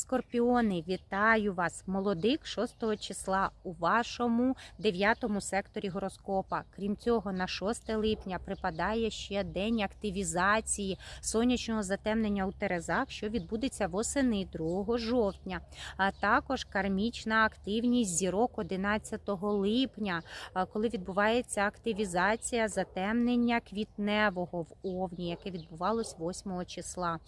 Скорпіони, вітаю вас! Молодик 6 числа у вашому 9 секторі гороскопа. Крім цього, на 6 липня припадає ще день активізації сонячного затемнення у Терезах, що відбудеться восени 2 жовтня. А також кармічна активність зірок 11 липня, коли відбувається активізація затемнення квітневого в Овні, яке відбувалось 8 числа.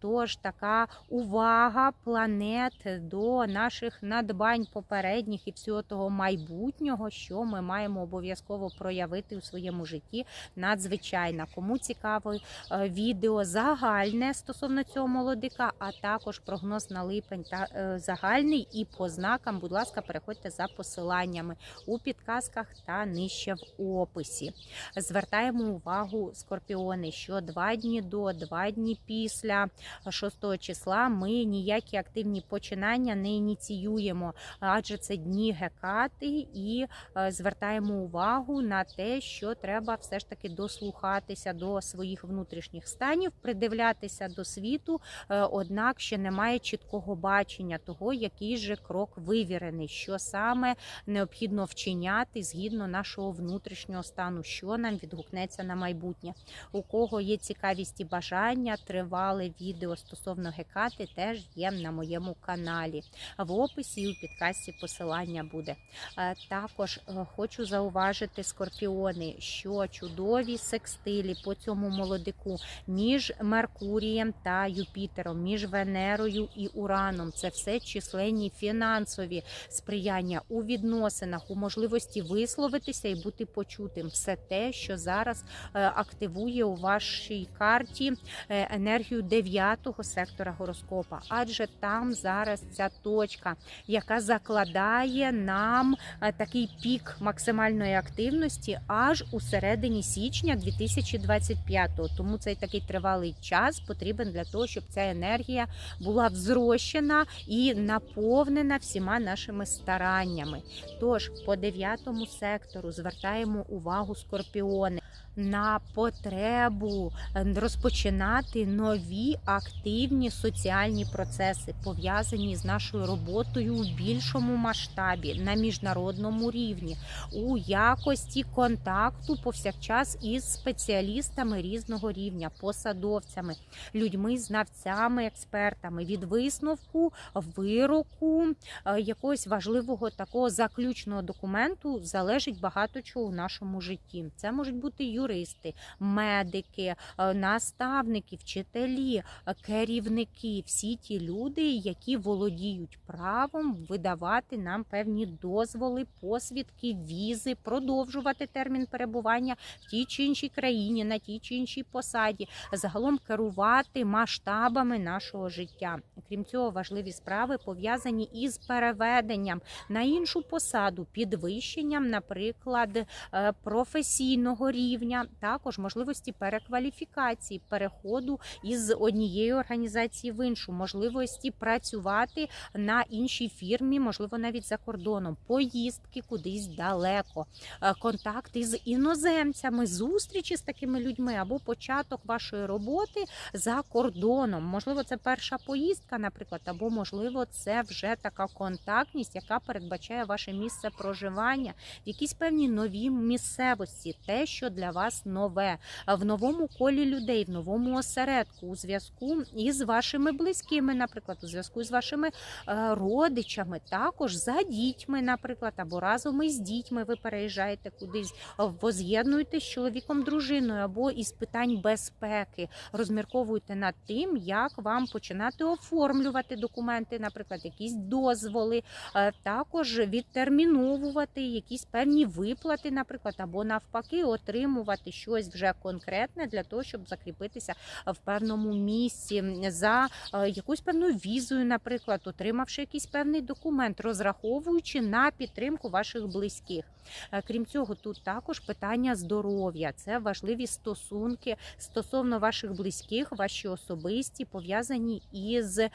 Тож така увага планет до наших надбань попередніх і всього того майбутнього, що ми маємо обов'язково проявити у своєму житті. Надзвичайно. Кому цікаво е, відео загальне стосовно цього молодика, а також прогноз на липень та е, загальний і по знакам, будь ласка, переходьте за посиланнями у підказках та нижче в описі. Звертаємо увагу, скорпіони, що два дні до, два дні після 6 числа ми ніякі активні починання не ініціюємо, адже це дні гекати, і е, звертаємо увагу на те, що треба все ж таки дослухатися до своїх внутрішніх станів, придивлятися до світу, е, однак ще немає чіткого бачення того, який же крок вивірений, що саме необхідно вчиняти згідно нашого внутрішнього стану, що нам відгукнеться на майбутнє. У кого є цікавість і бажання, тривале відео стосовно гекати теж є на моєму каналі. В описі і у підкасті посилання буде. Е, Також е, хочу зауважити скорпіони, що чудові секстилі по цьому молодику між Меркурієм та Юпітером, між Венерою і Ураном. Це все численні фінансові сприяння у відносинах, у можливості висловитися і бути почутим. Все те, що зараз е, активує у вашій карті енергію дев'ятого сектора гороскопа, адже там зараз ця точка, яка закладає нам е, такий пік максимальної активності аж у середині січня 2025-го. Тому цей такий тривалий час потрібен для того, щоб ця енергія була взрощена і наповнена всіма нашими стараннями. Тож по дев'ятому сектору звертаємо увагу скорпіони на потребу е, розпочинати нові активні соціальні процеси, пов'язані з нашою роботою у більшому масштабі на міжнародному рівні, у якості контакту повсякчас із спеціалістами різного рівня, посадовцями, людьми, знавцями, експертами від висновку, вироку е, якогось важливого такого заключного документу залежить багато чого у нашому житті. Це можуть бути юристи, медики, е, наставники, вчителі, е, керівники, всі ті люди, які володіють правом видавати нам певні дозволи, посвідки, візи, продовжувати термін перебування в тій чи іншій країні, на тій чи іншій посаді, загалом керувати масштабами нашого життя. Крім цього, важливі справи пов'язані із переведенням на іншу посаду, підвищенням, наприклад, е, професійного рівня, також можливості перекваліфікації, переходу із однієї організації в іншу, можливості працювати на іншій фірмі, можливо, навіть за кордоном, поїздки кудись далеко, е, контакти з іноземцями, зустрічі з такими людьми або початок вашої роботи за кордоном. Можливо, це перша поїздка, наприклад, або можливо, це вже така контактність, яка передбачає ваше місце проживання, в якісь певні нові місцевості, те, що для вас нове, в новому колі людей, в новому осередку, у зв'язку із вашими близькими, наприклад, у зв'язку з вашими е, родичами, також за дітьми, наприклад, або разом із дітьми ви переїжджаєте кудись, воз'єднуєте з чоловіком, дружиною, або із питань безпеки, розмірковуєте над тим, як вам починати оформлювати документи, наприклад, якісь дозволи, е, також відтерміновувати якісь певні виплати, наприклад, або навпаки, отримувати щось вже конкретне для того, щоб закріпитися в певному місці за е, якусь певною візою, наприклад, отримавши якийсь певний документ, розраховуючи на підтримку ваших близьких. Е, Крім цього, тут також питання здоров'я. Це важливі стосунки стосовно ваших близьких, ваші особисті, пов'язані із е,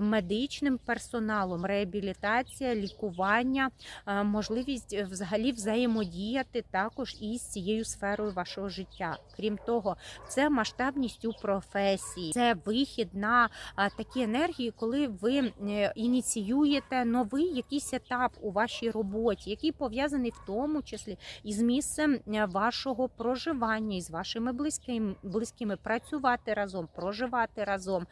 медичним персоналом, реабілітація, лікування, е, можливість взагалі взаємодіяти також із цією сферою вашого життя. Крім того, це масштабність у професії, це вихід на такі енергії, коли ви ініціюєте новий якийсь етап у вашій роботі, який пов'язаний в тому числі із місцем е, вашого проживання, із вашими близькими, близькими працювати разом, проживати разом,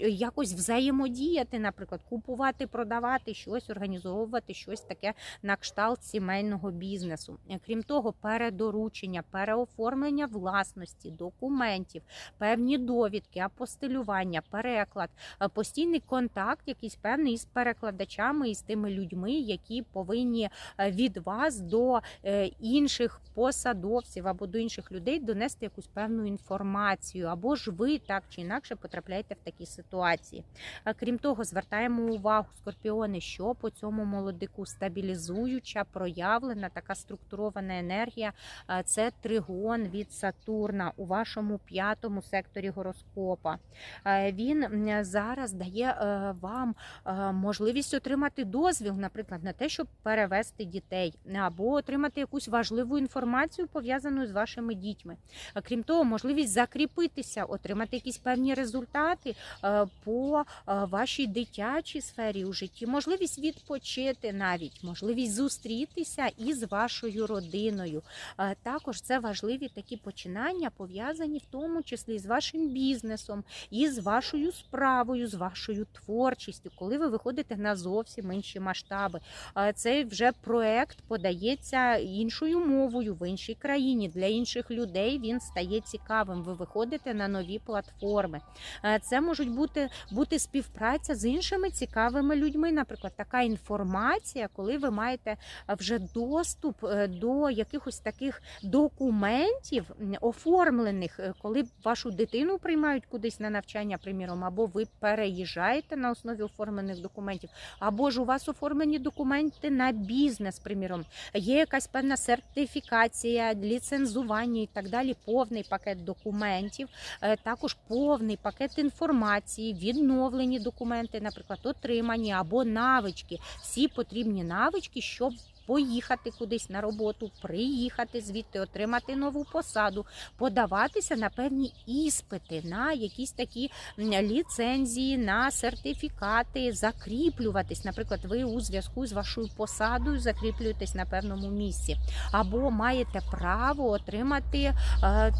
якось взаємодіяти, наприклад, купувати, продавати щось, організовувати щось таке на кшталт сімейного бізнесу. Е, Крім того, передоручення, переоформлення власності, документів, певні довідки, апостилювання, переклад, е, постійний контакт, якийсь певний із перекладачами і з тими людьми, які повинні від вас до е, інших посадовців або до інших людей донести якусь певну інформацію, або ж ви так чи інакше потрапляєте в такі ситуації. Е, Крім того, звертаємо увагу скорпіони, що по цьому молодику стабілізуюча, проявлена така структурована енергія. е, Це тригон від Сатурна у вашому п'ятому секторі гороскопа. Він зараз дає вам можливість отримати дозвіл, наприклад, на те, щоб перевести дітей, або отримати якусь важливу інформацію пов'язану з вашими дітьми. Е, Крім того, можливість закріпитися, отримати якісь певні результати е, по е, вашій дитячій сфері у житті, можливість відпочити навіть, можливість зустрітися із вашою родиною. Також це важливі такі починання, пов'язані в тому числі з вашим бізнесом, і з вашою справою, з вашою творчістю, коли ви виходите на зовсім інші масштаби. Цей вже проект подається іншою мовою в іншій країні. Для інших людей він стає цікавим. Ви виходите на нові платформи. Е, Це можуть бути бути співпраця з іншими цікавими людьми. Наприклад, така інформація, коли ви маєте е, вже доступ е, до якихось таких документів оформлених, коли вашу дитину приймають кудись на навчання, приміром, або ви переїжджаєте на основі оформлених документів, або ж у вас оформлені документи на бізнес, приміром, є якась певна сертифікація, ліцензування і так далі. Повний пакет документів, е, також повний пакет інформації, відновлені документи, наприклад, отримані або навички, всі потрібні навички, щоб поїхати кудись на роботу, приїхати звідти, отримати нову посаду, подаватися на певні іспити, на якісь такі ліцензії, на сертифікати, закріплюватись. Наприклад, ви у зв'язку з вашою посадою закріплюєтесь на певному місці, або маєте право отримати е,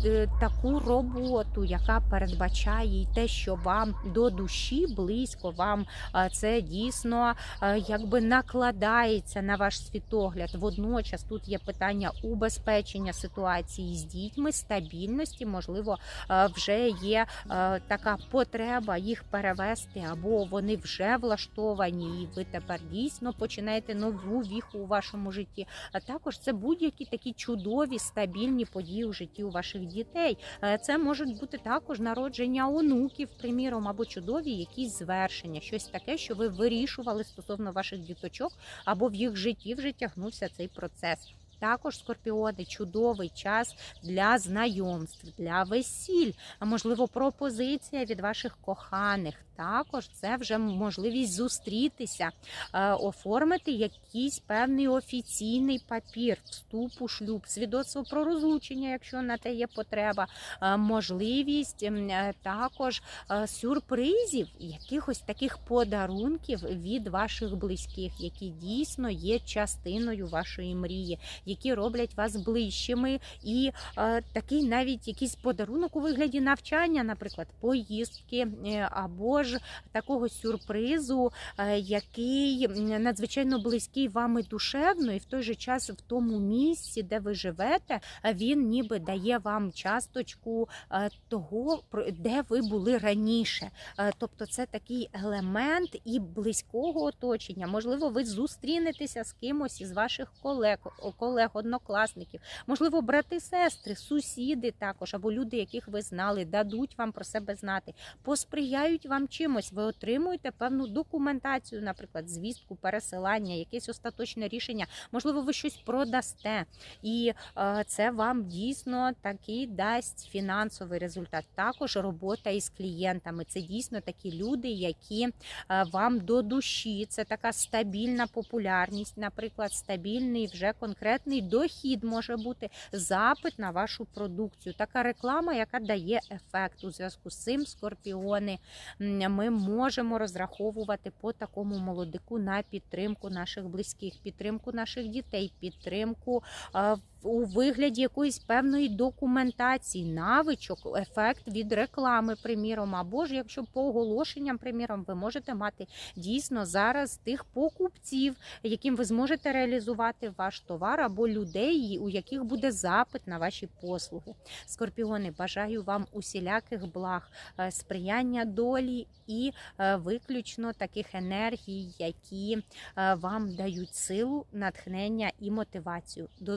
е, таку роботу, яка передбачає і те, що вам до душі близько, вам це дійсно е, якби накладається на ваш світогляд. Водночас тут є питання убезпечення ситуації з дітьми, стабільності. Можливо, е, вже є е, така потреба їх перевести, або вони вже влаштовані, і ви тепер дійсно починаєте нову віху у вашому житті. А також це будь-які такі чудові стабільні події у житті у ваших дітей. Е, Це можуть бути також народження онуків, приміром, або чудові якісь звершення, щось таке, що ви вирішували стосовно ваших діточок, або в їх житті вже тягнувся цей процес. Також скорпіони чудовий час для знайомств, для весіль, а можливо, пропозиція від ваших коханих. Також це вже можливість зустрітися, е, оформити якийсь певний офіційний папір, вступ у шлюб, свідоцтво про розлучення, якщо на те є потреба, е, можливість е, також сюрпризів, якихось таких подарунків від ваших близьких, які дійсно є частиною вашої мрії, які роблять вас ближчими, і е, такий навіть якийсь подарунок у вигляді навчання, наприклад, поїздки е, або ж такого сюрпризу, е, який надзвичайно близький вам і душевно, і в той же час в тому місці, де ви живете, він ніби дає вам часточку е, того, де ви були раніше. Е, Тобто, це такий елемент і близького оточення. Можливо, ви зустрінетеся з кимось із ваших колег, колег колег, однокласників, можливо, брати, сестри, сусіди також, або люди, яких ви знали, дадуть вам про себе знати, посприяють вам чимось. Ви отримуєте певну документацію, наприклад, звістку, пересилання, якесь остаточне рішення. Можливо, ви щось продасте, і е, це вам дійсно такий дасть фінансовий результат. Також робота із клієнтами. Це дійсно такі люди, які е, вам до душі. Це така стабільна популярність, наприклад, стабільний вже конкретний дохід може бути запит на вашу продукцію. Така реклама, яка дає ефект. У зв'язку з цим скорпіони ми можемо розраховувати по такому молодику на підтримку наших близьких, підтримку наших дітей, підтримку е, у вигляді якоїсь певної документації, навичок, ефект від реклами, приміром, або ж якщо по оголошенням, приміром, ви можете мати дійсно зараз тих покупців, яким ви зможете реалізувати ваш товар, або людей, у яких буде запит на ваші послуги. Скорпіони, бажаю вам усіляких благ, е, сприяння долі і е, виключно таких енергій, які е, вам дають силу, натхнення і мотивацію. До